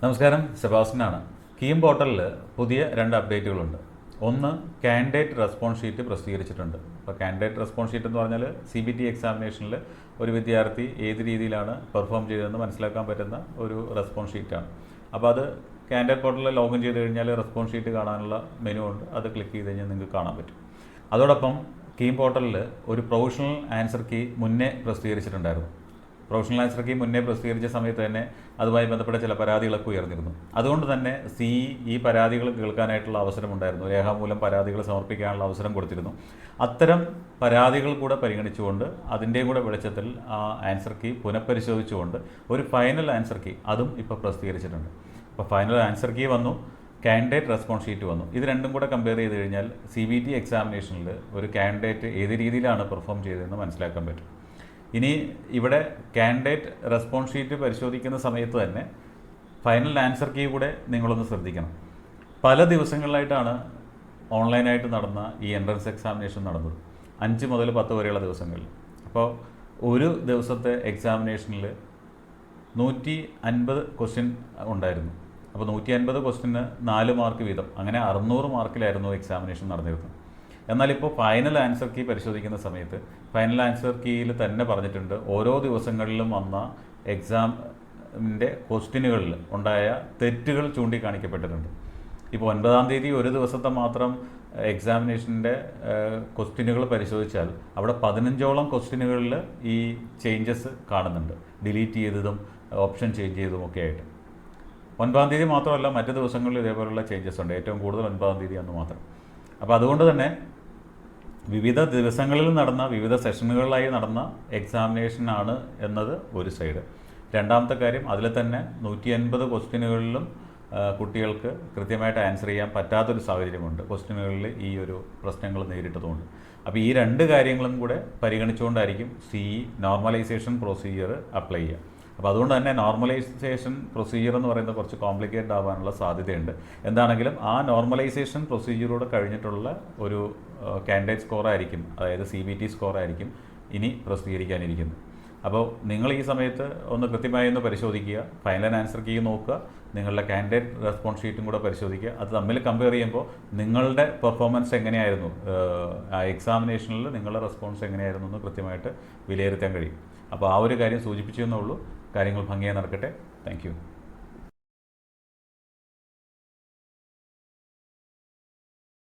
നമസ്കാരം സെബാസ്റ്റിനാണ് കീം പോർട്ടലിൽ പുതിയ രണ്ട് അപ്ഡേറ്റുകളുണ്ട് ഒന്ന് കാൻഡിഡേറ്റ് റെസ്പോൺസ് ഷീറ്റ് പ്രസിദ്ധീകരിച്ചിട്ടുണ്ട്. അപ്പോൾ കാൻഡിഡേറ്റ് റെസ്പോൺസ് ഷീറ്റ് എന്ന് പറഞ്ഞാൽ സി ബി ടി എക്സാമിനേഷനിൽ ഒരു വിദ്യാർത്ഥി ഏത് രീതിയിലാണ് പെർഫോം ചെയ്തതെന്ന് മനസ്സിലാക്കാൻ പറ്റുന്ന ഒരു റെസ്പോൺസ് ഷീറ്റാണ് അപ്പോൾ അത് കാൻഡിഡേറ്റ് പോർട്ടലിൽ ലോഗിൻ ചെയ്ത് കഴിഞ്ഞാൽ റെസ്പോൺസ് ഷീറ്റ് കാണാനുള്ള മെനു ഉണ്ട്. അത് ക്ലിക്ക് ചെയ്ത് കഴിഞ്ഞാൽ നിങ്ങൾക്ക് കാണാൻ പറ്റും. അതോടൊപ്പം കീം പോർട്ടലിൽ ഒരു പ്രൊഫഷണൽ ആൻസർ കീ മുന്നേ പ്രസിദ്ധീകരിച്ചിട്ടുണ്ടായിരുന്നു. പ്രൊഫഷണൽ ആൻസർ കീ മുന്നേ പ്രസിദ്ധീകരിച്ച സമയത്ത് തന്നെ അതുമായി ബന്ധപ്പെട്ട ചില പരാതികളൊക്കെ ഉയർന്നിരുന്നു. അതുകൊണ്ട് തന്നെ സി ഈ പരാതികൾ കേൾക്കാനായിട്ടുള്ള അവസരമുണ്ടായിരുന്നു. രേഖാമൂലം പരാതികൾ സമർപ്പിക്കാനുള്ള അവസരം കൊടുത്തിരുന്നു. അത്തരം പരാതികൾ കൂടെ പരിഗണിച്ചുകൊണ്ട് അതിന്റെയും കൂടെ വെളിച്ചത്തിൽ ആ ആൻസർ കീ പുനഃപരിശോധിച്ചുകൊണ്ട് ഒരു ഫൈനൽ ആൻസർ കീ അതും ഇപ്പോൾ പ്രസിദ്ധീകരിച്ചിട്ടുണ്ട്. അപ്പോൾ ഫൈനൽ ആൻസർ കീ വന്നു കാൻഡിഡേറ്റ് റെസ്പോൺസ് ഷീറ്റ് വന്നു. ഇത് രണ്ടും കൂടെ കമ്പയർ ചെയ്ത് കഴിഞ്ഞാൽ സി ബി ടി എക്സാമിനേഷനിൽ ഒരു കാൻഡിഡേറ്റ് ഏത് രീതിയിലാണ് പെർഫോം ചെയ്തതെന്ന് മനസ്സിലാക്കാൻ പറ്റും. ഇനി ഇവിടെ കാൻഡിഡേറ്റ് റെസ്പോൺസ് ഷീറ്റ് പരിശോധിക്കുന്ന സമയത്ത് തന്നെ ഫൈനൽ ആൻസർ കീ കൂടെ നിങ്ങളൊന്ന് ശ്രദ്ധിക്കണം. പല ദിവസങ്ങളിലായിട്ടാണ് ഓൺലൈനായിട്ട് നടന്ന ഈ എൻട്രൻസ് എക്സാമിനേഷൻ നടന്നത്. അഞ്ച് മുതൽ പത്ത് വരെയുള്ള ദിവസങ്ങളിൽ. അപ്പോൾ ഒരു ദിവസത്തെ എക്സാമിനേഷനിൽ നൂറ്റി അൻപത് ക്വസ്റ്റ്യൻ ഉണ്ടായിരുന്നു. അപ്പോൾ നൂറ്റി അൻപത് ക്വസ്റ്റ്യന് നാല് മാർക്ക് വീതം. അങ്ങനെ അറുന്നൂറ് മാർക്കിലായിരുന്നു എക്സാമിനേഷൻ നടന്നിരുന്നത്. എന്നാൽ ഇപ്പോൾ ഫൈനൽ ആൻസർ കീ പരിശോധിക്കുന്ന സമയത്ത് ഫൈനൽ ആൻസർ കീയിൽ തന്നെ പറഞ്ഞിട്ടുണ്ട് ഓരോ ദിവസങ്ങളിലും വന്ന എക്സാമിന്റെ ക്വസ്റ്റ്യനുകളിൽ ഉണ്ടായ തെറ്റുകൾ ചൂണ്ടിക്കാണിക്കപ്പെട്ടിട്ടുണ്ട്. ഇപ്പോൾ ഒൻപതാം തീയതി ഒരു ദിവസത്തെ മാത്രം എക്സാമിനേഷന്റെ ക്വസ്റ്റ്യനുകൾ പരിശോധിച്ചാൽ അവിടെ പതിനഞ്ചോളം ക്വസ്റ്റ്യനുകളിൽ ഈ ചേഞ്ചസ് കാണുന്നുണ്ട്. ഡിലീറ്റ് ചെയ്തതും ഓപ്ഷൻ ചേഞ്ച് ചെയ്തതും ഒക്കെ ആയിട്ട്. ഒൻപതാം തീയതി മാത്രമല്ല മറ്റു ദിവസങ്ങളിൽ ഇതേപോലുള്ള ചേഞ്ചസ് ഉണ്ട്. ഏറ്റവും കൂടുതൽ ഒൻപതാം തീയതി അന്ന് മാത്രം. അപ്പോൾ അതുകൊണ്ട് തന്നെ വിവിധ ദിവസങ്ങളിൽ നടന്ന വിവിധ സെഷനുകളിലായി നടന്ന എക്സാമിനേഷനാണ് എന്നത് ഒരു സൈഡ് രണ്ടാമത്തെ കാര്യം അതിൽ തന്നെ നൂറ്റി അൻപത് ക്വസ്റ്റ്യനുകളിലും കുട്ടികൾക്ക് കൃത്യമായിട്ട് ആൻസർ ചെയ്യാൻ പറ്റാത്തൊരു സാഹചര്യമുണ്ട്. ക്വസ്റ്റ്യനുകളിൽ ഈ ഒരു പ്രശ്നങ്ങൾ നേരിട്ടതുകൊണ്ട്. അപ്പോൾ ഈ രണ്ട് കാര്യങ്ങളും കൂടെ പരിഗണിച്ചുകൊണ്ടായിരിക്കും സി നോർമലൈസേഷൻ പ്രൊസീജിയർ അപ്ലൈ ചെയ്യുക. അപ്പോൾ അതുകൊണ്ട് തന്നെ നോർമലൈസേഷൻ പ്രൊസീജിയർ എന്ന് പറയുന്നത് കുറച്ച് കോംപ്ലിക്കേറ്റഡ് ആവാനുള്ള സാധ്യതയുണ്ട്. എന്താണെങ്കിലും ആ നോർമലൈസേഷൻ പ്രൊസീജിയറോട് കഴിഞ്ഞിട്ടുള്ള ഒരു കാൻഡിഡേറ്റ് സ്കോർ ആയിരിക്കും. അതായത് സി ബി ടി സ്കോർ ആയിരിക്കും ഇനി പ്രസിദ്ധീകരിക്കാനിരിക്കുന്നത്. അപ്പോൾ നിങ്ങൾ ഈ സമയത്ത് ഒന്ന് കൃത്യമായി ഒന്ന് പരിശോധിക്കുക ഫൈനൽ ആൻസർ കീ നോക്കുക നിങ്ങളുടെ കാൻഡിഡേറ്റ് റെസ്പോൺസ് ഷീറ്റും കൂടെ പരിശോധിക്കുക. അത് തമ്മിൽ കമ്പയർ ചെയ്യുമ്പോൾ നിങ്ങളുടെ പെർഫോമൻസ് എങ്ങനെയായിരുന്നു? ആ എക്സാമിനേഷനിൽ നിങ്ങളുടെ റെസ്പോൺസ് എങ്ങനെയായിരുന്നു എന്ന് കൃത്യമായിട്ട് വിലയിരുത്താൻ കഴിയും. അപ്പോൾ ആ ഒരു കാര്യം സൂചിപ്പിച്ചു എന്നുള്ളൂ കാര്യങ്ങൾ ഭംഗിയായി നടക്കട്ടെ. താങ്ക്